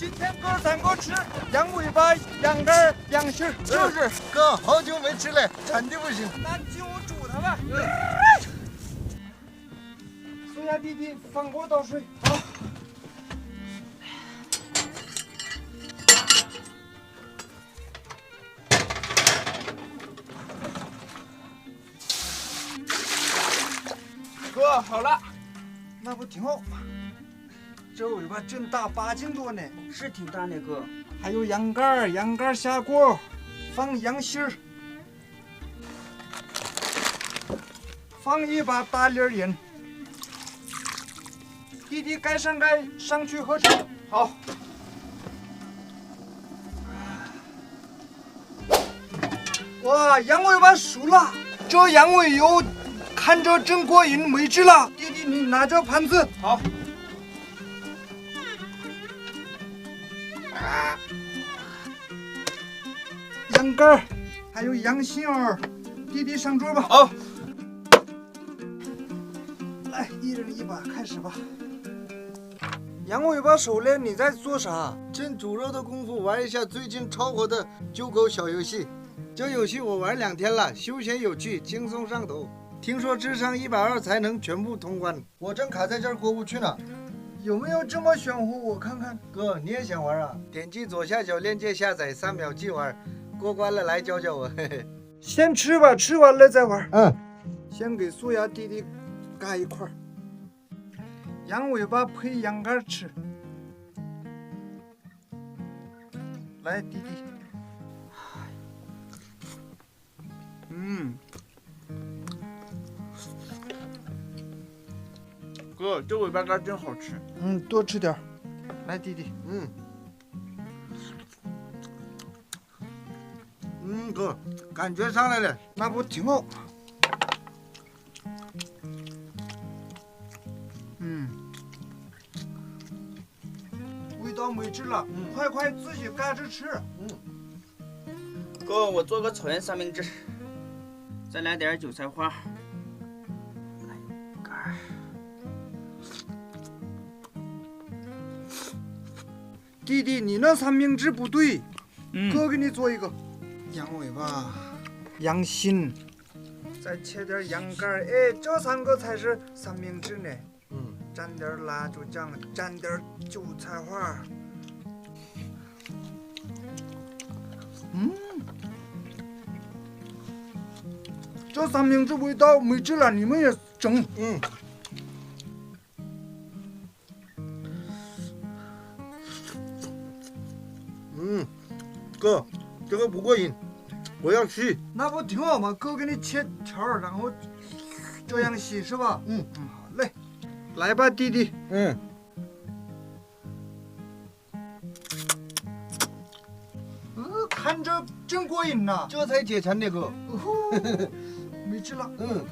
今天哥三个吃羊尾巴、羊肝、羊心，就是。哥，好久没吃了，馋的不行。那你进屋煮它吧。苏亚弟弟，放锅倒水。好。哥，好了，那不挺好吗？这尾巴真大，八斤多呢。是挺大的哥。还有羊肝儿，羊肝儿下锅，放羊心儿，放一把大粒盐。弟弟盖上盖，上去喝茶。好。哇，羊尾巴熟了，这羊尾油看着真过瘾，没汁了。弟弟，你拿着盘子。好。羊肝儿，还有羊心儿，弟弟上桌吧。好。来，一人一把，开始吧。羊尾巴手链，你在做啥？趁煮肉的功夫玩一下最近超火的揪狗小游戏。这游戏我玩两天了，休闲有趣，轻松上头。听说智商一百二才能全部通关，我正卡在这儿过不去呢。有没有这么玄乎？我看看。哥，你也想玩啊？点击左下角链接下载，三秒即玩。过关了来教教我。嘿嘿。先吃吧，吃完了再玩。嗯。先给素雅弟弟嘎一块儿。羊尾巴配羊肝吃。来，弟弟。哥，这尾巴干真好吃。嗯，多吃点儿。来，弟弟。嗯。嗯，哥，感觉上来了，那不挺好？嗯，味道没汁了，嗯快快自己干着吃。嗯哥，我做个草原三明治，再来点韭菜花。来干弟弟，你那三明治不对，嗯哥给你做一个。羊尾巴，羊心，再切点羊肝儿。哎，这三个才是三明治呢。嗯，蘸点辣椒酱，蘸点韭菜花。嗯，这三明治味道没治了，你们也整。嗯。嗯，哥，这个不过瘾，我要吃。那不挺好吗？哥给你切条儿，然后这样洗是吧？嗯嗯，好嘞，来吧，弟弟。嗯，呃，看着真过瘾呐、这才解馋的哥。哦没吃了。嗯。